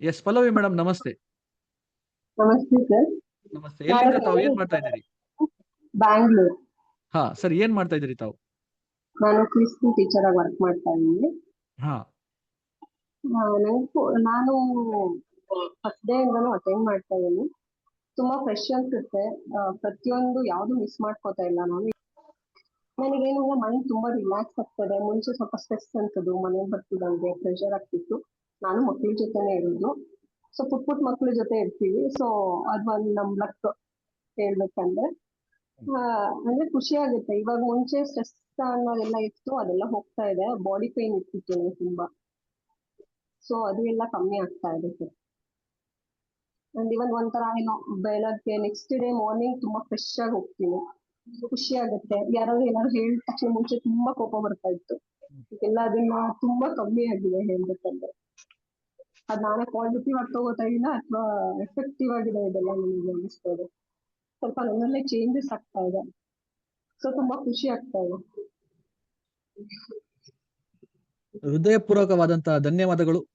S Pallavi madam ನಮಸ್ತೆ ನಮಸ್ತೆ sir ನಮಸ್ತೆ ಎಲ್ಲಿಂದ ತಾವು ಏನ್ ಮಾಡ್ತಾ ಇದ್ದೀರಿ? ಬ್ಯಾಂಗ್ಳೂರ್ ಹಾ ಸರ್ ಏನ್ ಮಾಡ್ತಾ ಇದ್ದೀರಿ ತಾವು? ನಾನು ಕ್ರಿಸ್ತಿ ಟೀಚರ್ ಆಗಿ ವರ್ಕ್ ಮಾಡ್ತಾ ಇದ್ದೀನಿ. ಹಾ. ಆ, ನಾನು ಫಸ್ಟ್ ಡೇ ಇಂದನು ಅಟೆಂಡ್ ಮಾಡ್ತಾ ಇದ್ದೀನಿ. ತುಂಬಾ ಫ್ರೆಶ್ ಅನ್ಸುತ್ತೆ. ಆ, ಪ್ರತಿಯೊಂದು ಯಾವ್ದು ಮಿಸ್ ಮಾಡ್ಕೋತಾ ಇಲ್ಲ ನಾನು. ನನಗೇನಿಲ್ಲ ಮೈಂಡ್ ತುಂಬಾ ರಿಲ್ಯಾಕ್ಸ್ ಆಗ್ತದೆ. ಮುಂಚೆ ಸ್ವಲ್ಪ ಸ್ಟ್ರೆಸ್ ಅಂತದ್ದು ಮನೆಗೆ ಬರ್ತಿದ್ದಂಗೆ ಪ್ರೆಷರ್ ಆಗ್ತಿತ್ತು. ನಾನು ಮಕ್ಳ ಜೊತೆನೆ ಇರೋದು. ಸೊ ಪುಟ್ ಪುಟ್ ಮಕ್ಳ ಜೊತೆ ಇರ್ತೀವಿ. ಸೊ ಅದು ಒಂದು ನಮ್ ಲಕ್ ಹೇಳ್ಬೇಕಂದ್ರೆ ಅಂದ್ರೆ ಖುಷಿ ಆಗುತ್ತೆ. ಇವಾಗ ಮುಂಚೆ ಸ್ಟ್ರೆಸ್ ಅನ್ನೋದೆಲ್ಲ ಇತ್ತು, ಅದೆಲ್ಲ ಹೋಗ್ತಾ ಇದೆ. ಬಾಡಿ ಪೇನ್ ನಂಗೆ ತುಂಬಾ. ಸೊ ಅದು ಎಲ್ಲ ಕಮ್ಮಿ ಆಗ್ತಾ ಇದೆ ಸರ್. ಅಂಡ್ ಇವನ್ ಒಂಥರ ಏನೋ ಬೆಳಗ್ಗೆ ನೆಕ್ಸ್ಟ್ ಡೇ ಮಾರ್ನಿಂಗ್ ತುಂಬಾ ಫ್ರೆಶ್ ಆಗಿ ಹೋಗ್ತೀನಿ. ಖುಷಿ ಆಗುತ್ತೆ. ಯಾರಾದ್ರೂ ಏನಾದ್ರು ಹೇಳಿದ ತಕ್ಷಣ ಮುಂಚೆ ತುಂಬಾ ಕೋಪ ಬರ್ತಾ ಇತ್ತು. ಎಲ್ಲ ಅದನ್ನ ತುಂಬಾ ಕಮ್ಮಿ ಆಗಿದೆ ಹೇಳ್ಬೇಕಂದ್ರೆ. ಅದ್ ನಾನೇ ಪಾಸಿಟಿವ್ ಆಗಿ ತಗೋತಾ ಇದೀನ ಅಥವಾ ಎಫೆಕ್ಟಿವ್ ಆಗಿದೆ ಇದೆಲ್ಲ ನನಗೆ ಅನಿಸ್ತಾ ಇದೆ ಸ್ವಲ್ಪ ನನ್ನಲ್ಲೇ ಚೇಂಜಸ್ ಆಗ್ತಾ ಇದೆ. ಸೊ ತುಂಬಾ ಖುಷಿ ಆಗ್ತಾ ಇದೆ. ಹೃದಯಪೂರ್ವಕವಾದಂತಹ ಧನ್ಯವಾದಗಳು.